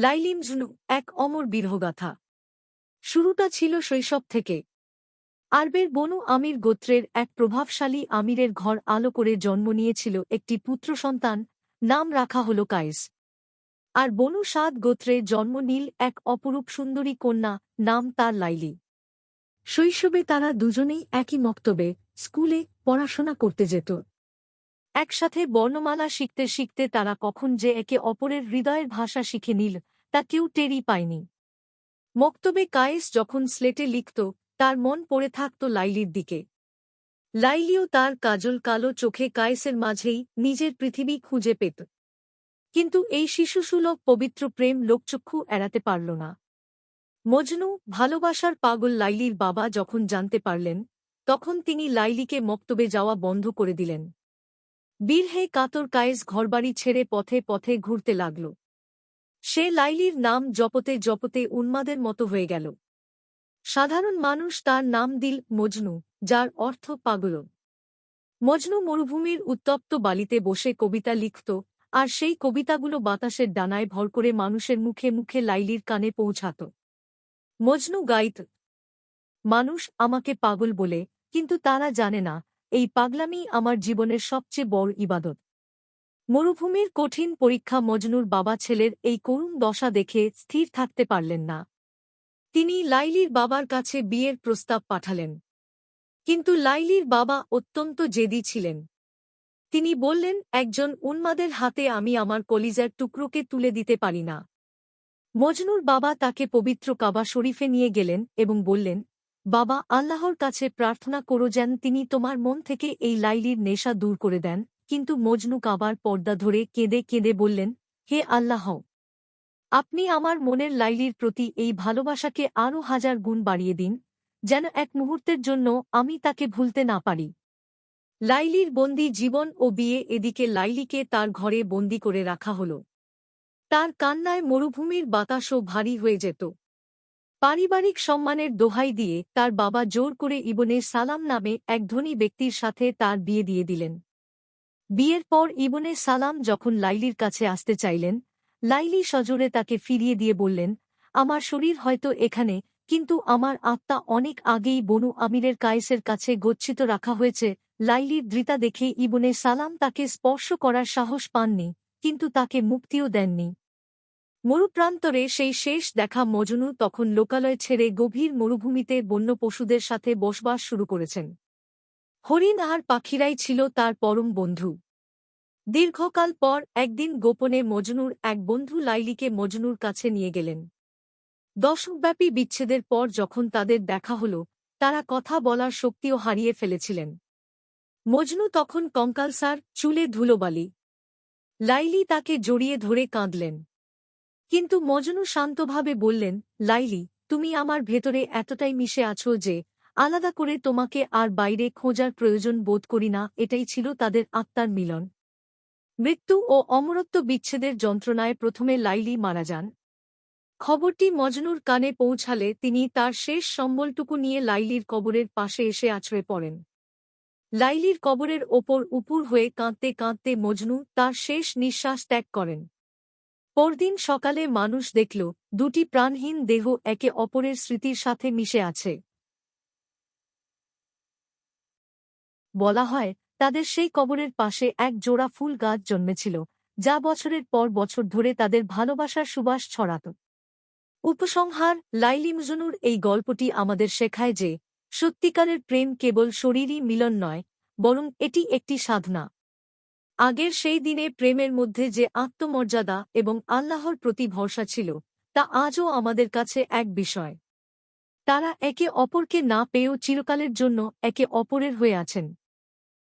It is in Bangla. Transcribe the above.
লাইলিম জুনু এক অমর বিরহগাথা। শুরুটা ছিল শৈশব থেকে। আরবের বনু আমির গোত্রের এক প্রভাবশালী আমিরের ঘর আলো করে জন্ম নিয়েছিল একটি পুত্র সন্তান, নাম রাখা হল কায়েস। আর বনু সাদ গোত্রে জন্ম নীল এক অপরূপ সুন্দরী কন্যা, নাম তার লাইলি। শৈশবে তারা দুজনেই একই মক্তবে, স্কুলে পড়াশোনা করতে যেত। একসাথে বর্ণমালা শিখতে শিখতে তারা কখন যে একে অপরের হৃদয়ের ভাষা শিখে নিল, তা কেউ টেরই পায়নি। মক্তবে কায়েস যখন স্লেটে লিখত, তার মন পড়ে থাকত লাইলির দিকে। লাইলিও তার কাজল কালো চোখে কায়েসের মাঝেই নিজের পৃথিবী খুঁজে পেত। কিন্তু এই শিশুসুলভ পবিত্র প্রেম লোকচক্ষু এড়াতে পারল না। মজনু ভালোবাসার পাগল লাইলির বাবা যখন জানতে পারলেন, তখন তিনি লাইলিকে মক্তবে যাওয়া বন্ধ করে দিলেন। বীরহে কাতর কায়েস ঘরবাড়ি ছেড়ে পথে পথে ঘুরতে লাগল। সে লাইলির নাম জপতে জপতে উন্মাদের মতো হয়ে গেল। সাধারণ মানুষ তার নাম দিল মজনু, যার অর্থ পাগল। মজনু মরুভূমির উত্তপ্ত বালিতে বসে কবিতা লিখত, আর সেই কবিতাগুলো বাতাসের ডানায় ভর করে মানুষের মুখে মুখে লাইলির কানে পৌঁছাত। মজনু গাইত, মানুষ আমাকে পাগল বলে, কিন্তু তারা জানে না এই পাগলামি আমার জীবনের সবচেয়ে বড় ইবাদত। মরুভূমির কঠিন পরীক্ষা মজনুর বাবা ছেলের এই করুণ দশা দেখে স্থির থাকতে পারলেন না। তিনি লাইলির বাবার কাছে বিয়ের প্রস্তাব পাঠালেন। কিন্তু লাইলির বাবা অত্যন্ত জেদি ছিলেন। তিনি বললেন, একজন উন্মাদের হাতে আমি আমার কলিজার টুকরোকে তুলে দিতে পারি না। মজনুর বাবা তাকে পবিত্র কাবা শরীফে নিয়ে গেলেন এবং বললেন বাবা, আল্লাহর কাছে প্রার্থনা করো যেন তিনি তোমার মন থেকে এই লাইলির নেশা দূর করে দেন। কিন্তু মজনু কাবার পর্দা ধরে কেঁদে কেঁদে বললেন, হে আল্লাহ, আপনি আমার মনের লাইলির প্রতি এই ভালোবাসাকে আরও হাজার গুণ বাড়িয়ে দিন, যেন এক মুহূর্তের জন্য আমি তাকে ভুলতে না পারি। লাইলির বন্দি জীবন ও বিয়ে এদিকে লাইলিকে তার ঘরে বন্দি করে রাখা হল। তার কান্নায় মরুভূমির বাতাসও ভারী হয়ে যেত। পারিবারিক সম্মানের দোহাই দিয়ে তার বাবা জোর করে ইবনে সালাম নামে এক ধনী ব্যক্তির সাথে তার বিয়ে দিয়ে দিলেন। বিয়ের পর ইবনে সালাম যখন লাইলির কাছে আসতে চাইলেন, লাইলি সজোরে তাকে ফিরিয়ে দিয়ে বললেন, আমার শরীর হয়তো এখানে, কিন্তু আমার আত্মা অনেক আগেই বনু আমিরের কায়েসের কাছে গচ্ছিত রাখা হয়েছে। লাইলির দৃতা দেখে ইবনে সালাম তাকে স্পর্শ করার সাহস পাননি, কিন্তু তাকে মুক্তিও দেননি। মরুপ্রান্তরে সেই শেষ দেখা মজনু তখন লোকালয় ছেড়ে গভীর মরুভূমিতে বন্য পশুদের সাথে বসবাস শুরু করেছেন। হরিণ আর পাখিরাই ছিল তার পরম বন্ধু। দীর্ঘকাল পর একদিন গোপনে মজনুর এক বন্ধু লাইলিকে মজনুর কাছে নিয়ে গেলেন। দশকব্যাপী বিচ্ছেদের পর যখন তাদের দেখা হল, তারা কথা বলার শক্তিও হারিয়ে ফেলেছিলেন। মজনু তখন কঙ্কালসার চুলে ধুলোবালি। লাইলি তাকে জড়িয়ে ধরে কাঁদলেন। কিন্তু মজনু শান্তভাবে বললেন, লাইলি, তুমি আমার ভেতরে এতটাই মিশে আছো যে, আলাদা করে তোমাকে আর বাইরে খোঁজার প্রয়োজন বোধ করি না, এটাই ছিল তাদের আত্মার মিলন। মৃত্যু ও অমরত্ব বিচ্ছেদের যন্ত্রণায় প্রথমে লাইলি মারা যান। খবরটি মজনুর কানে পৌঁছালে তিনি তার শেষ সম্বলটুকু নিয়ে লাইলির কবরের পাশে এসে আছড়ে পড়েন। লাইলির কবরের ওপর উপুর হয়ে কাঁদতে কাঁদতে মজনু তার শেষ নিঃশ্বাস ত্যাগ করেন। পরদিন সকালে মানুষ দেখল, দুটি প্রাণহীন দেহ একে অপরের স্মৃতির সাথে মিশে আছে। বলা হয়, তাদের সেই কবরের পাশে এক জোড়া ফুল গাছ জন্মেছিল, যা বছরের পর বছর ধরে তাদের ভালোবাসার সুবাস ছড়াত। উপসংহার লাইলিমজনুর এই গল্পটি আমাদের শেখায় যে, সত্যিকারের প্রেম কেবল শরীরই মিলন নয়, বরং এটি একটি সাধনা। আগের সেই দিনে প্রেমের মধ্যে যে আত্মমর্যাদা এবং আল্লাহর প্রতি ভরসা ছিল, তা আজও আমাদের কাছে এক বিষয়। তারা একে অপরকে না পেয়েও চিরকালের জন্য একে অপরের হয়ে আছেন।